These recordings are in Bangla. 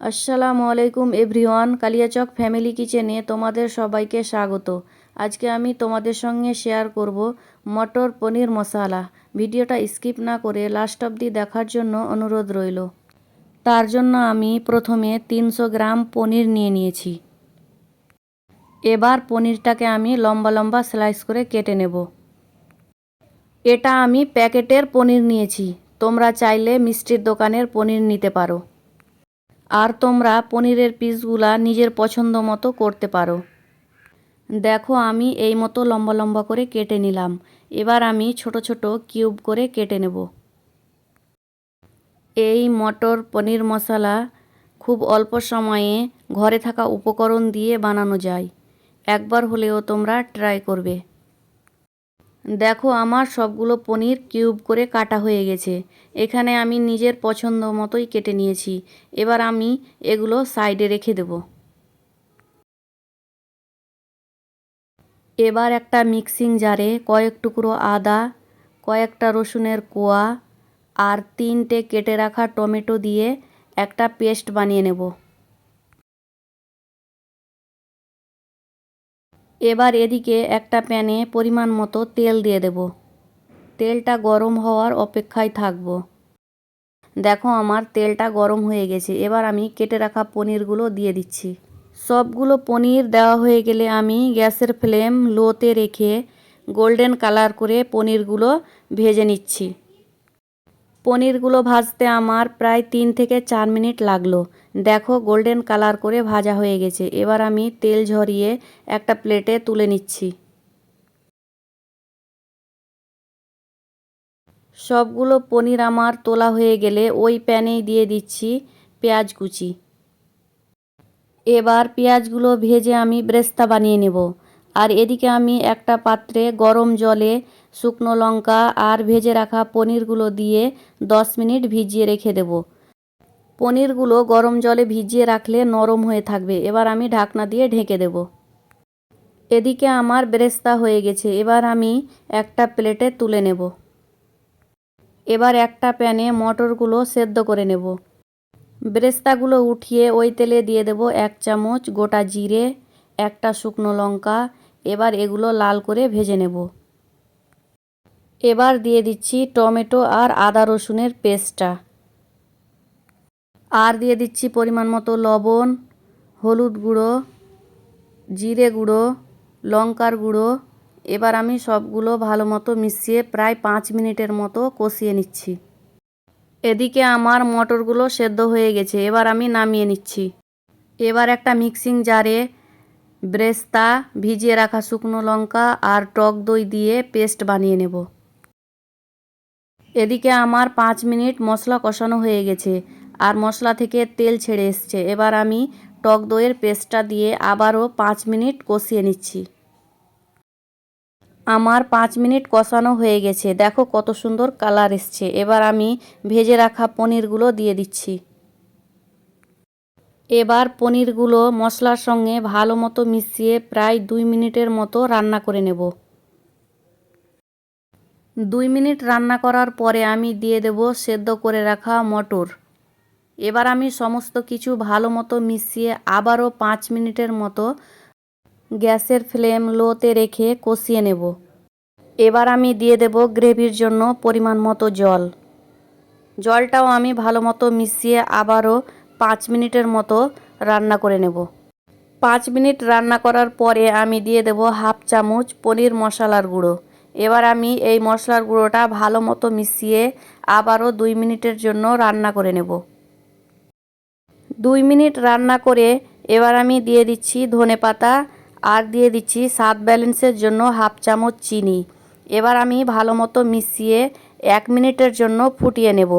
আসসালামু আলাইকুম এভরিওয়ান, কালিয়াচক ফ্যামিলি কিচেনে তোমাদের সবাইকে স্বাগত। আজকে আমি তোমাদের সঙ্গে শেয়ার করব মটর পনির মশালা। ভিডিওটা স্কিপ না করে লাস্ট অবধি দেখার জন্য অনুরোধ রইল। তার জন্য আমি প্রথমে তিনশো গ্রাম পনির নিয়ে নিয়েছি। এবার পনিরটাকে আমি লম্বা লম্বা স্লাইস করে কেটে নেব। এটা আমি প্যাকেটের পনির নিয়েছি। তোমরা চাইলে মিষ্টির দোকানের পনির নিতে পারো। আর তোমরা পনিরের পিসগুলা নিজের পছন্দ মতো করতে পারো। দেখো আমি এই মতো লম্বা লম্বা করে কেটে নিলাম। এবার আমি ছোট ছোট কিউব করে কেটে নেব। এই মটর পনির মশলা খুব অল্প সময়ে ঘরে থাকা উপকরণ দিয়ে বানানো যায়। একবার হলেও তোমরা ট্রাই করবে। দেখো আমার সবগুলো পনির কিউব করে কাটা হয়ে গেছে। এখানে আমি নিজের পছন্দ মতোই কেটে নিয়েছি। এবার আমি এগুলো সাইডে রেখে দেব। এবার একটা মিক্সিং জারে কয়েক টুকরো আদা, কয়েকটা রসুনের কোয়া আর তিনটে কেটে রাখা টমেটো দিয়ে একটা পেস্ট বানিয়ে নেব। এবার এদিকে একটা প্যানে পরিমাণ মতো তেল দিয়ে দেব। তেলটা গরম হওয়ার অপেক্ষায় থাকব। দেখো আমার তেলটা গরম হয়ে গেছে, এবার আমি কেটে রাখা পনিরগুলো দিয়ে দিচ্ছি। সবগুলো পনির দেওয়া হয়ে গেলে আমি গ্যাসের ফ্লেম লোতে রেখে গোল্ডেন কালার করে পনিরগুলো ভেজে নিচ্ছি। পনিরগুলো ভাজতে আমার প্রায় তিন থেকে চার মিনিট লাগল। দেখো, গোল্ডেন কালার করে ভাজা হয়ে গেছে। এবার আমি তেল ঝরিয়ে একটা প্লেটে তুলে নিচ্ছি। সবগুলো পনির আমার তোলা হয়ে গেলে ওই প্যানেই দিয়ে দিচ্ছি পেঁয়াজ কুচি। এবার পেঁয়াজগুলো ভেজে আমি ব্রেস্তা বানিয়ে নেব। আর এদিকে আমি একটা পাত্রে গরম জলে শুকনো লঙ্কা আর ভেজে রাখা পনিরগুলো দিয়ে দশ মিনিট ভিজিয়ে রেখে দেব। পনিরগুলো গরম জলে ভিজিয়ে রাখলে নরম হয়ে থাকবে। এবার আমি ঢাকনা দিয়ে ঢেকে দেব। এদিকে আমার ব্রেস্তা হয়ে গেছে। এবার আমি একটা প্লেটে তুলে নেব। এবার একটা প্যানে মটরগুলো সেদ্ধ করে নেব। ব্রেস্তাগুলো উঠিয়ে ওই তেলে দিয়ে দেব এক চামচ গোটা জিরে, একটা শুকনো লঙ্কা এবার এগুলো লাল করে ভেজে নেব। এবার দিয়ে দিচ্ছি টমেটো আর আদা রসুনের পেস্টটা। আর দিয়ে দিচ্ছি পরিমাণ মতো লবণ, হলুদ গুঁড়ো, জিরে গুঁড়ো, লঙ্কার গুঁড়ো। এবার আমি সবগুলো ভালো মতো মিশিয়ে প্রায় পাঁচ মিনিটের মতো কষিয়ে নিচ্ছি। এদিকে আমার মটরগুলো সেদ্ধ হয়ে গেছে, এবার আমি নামিয়ে নিচ্ছি। এবার একটা মিক্সিং জারে ব্রেস্তা ভিজিয়ে রাখা শুকনো লঙ্কা আর টক দই দিয়ে পেস্ট বানিয়ে নেব। এদিকে আমার পাঁচ মিনিট মশলা কষানো হয়ে গেছে আর মশলা থেকে তেল ছেড়ে এসছে। এবার আমি টক দইয়ের পেস্টটা দিয়ে আবারও পাঁচ মিনিট কষিয়ে নিচ্ছি। আমার পাঁচ মিনিট কষানো হয়ে গেছে। দেখো কত সুন্দর কালার এসছে। এবার আমি ভেজে রাখা পনিরগুলো দিয়ে দিচ্ছি। এবার পনিরগুলো মশলার সঙ্গে ভালো মতো মিশিয়ে প্রায় দুই মিনিটের মতো রান্না করে নেব। দুই মিনিট রান্না করার পরে আমি দিয়ে দেব সেদ্ধ করে রাখা মটর। এবার আমি সমস্ত কিছু ভালো মতো মিশিয়ে আবারও পাঁচ মিনিটের মতো গ্যাসের ফ্লেম লোতে রেখে কষিয়ে নেব। এবার আমি দিয়ে দেব গ্রেভির জন্য পরিমাণ মতো জল। জলটাও আমি ভালো মতো মিশিয়ে আবারও পাঁচ মিনিটের মতো রান্না করে নেব। পাঁচ মিনিট রান্না করার পরে আমি দিয়ে দেব হাফ চামচ পনির মশলার গুঁড়ো। এবার আমি এই মশলার গুঁড়োটা ভালো মতো মিশিয়ে আবারও দুই মিনিটের জন্য রান্না করে নেব। দুই মিনিট রান্না করে এবার আমি দিয়ে দিচ্ছি ধনে পাতা আর দিয়ে দিচ্ছি স্বাদ ব্যালেন্সের জন্য হাফ চামচ চিনি। এবার আমি ভালো মতো মিশিয়ে এক মিনিটের জন্য ফুটিয়ে নেব।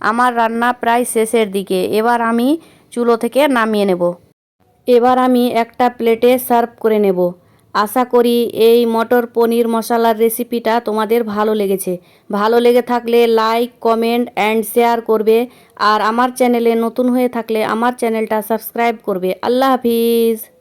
আমার রান্না প্রায় শেষের দিকে। এবার আমি চুলো থেকে নামিয়ে নেব। এবার আমি একটা প্লেটে সার্ভ করে নেব। আশা করি এই মটর পনির মশলার রেসিপিটা তোমাদের ভালো লেগেছে। ভালো লেগে থাকলে লাইক, কমেন্ট অ্যান্ড শেয়ার করবে। আর আমার চ্যানেলে নতুন হয়ে থাকলে আমার চ্যানেলটা সাবস্ক্রাইব করবে। আল্লাহ হাফিজ।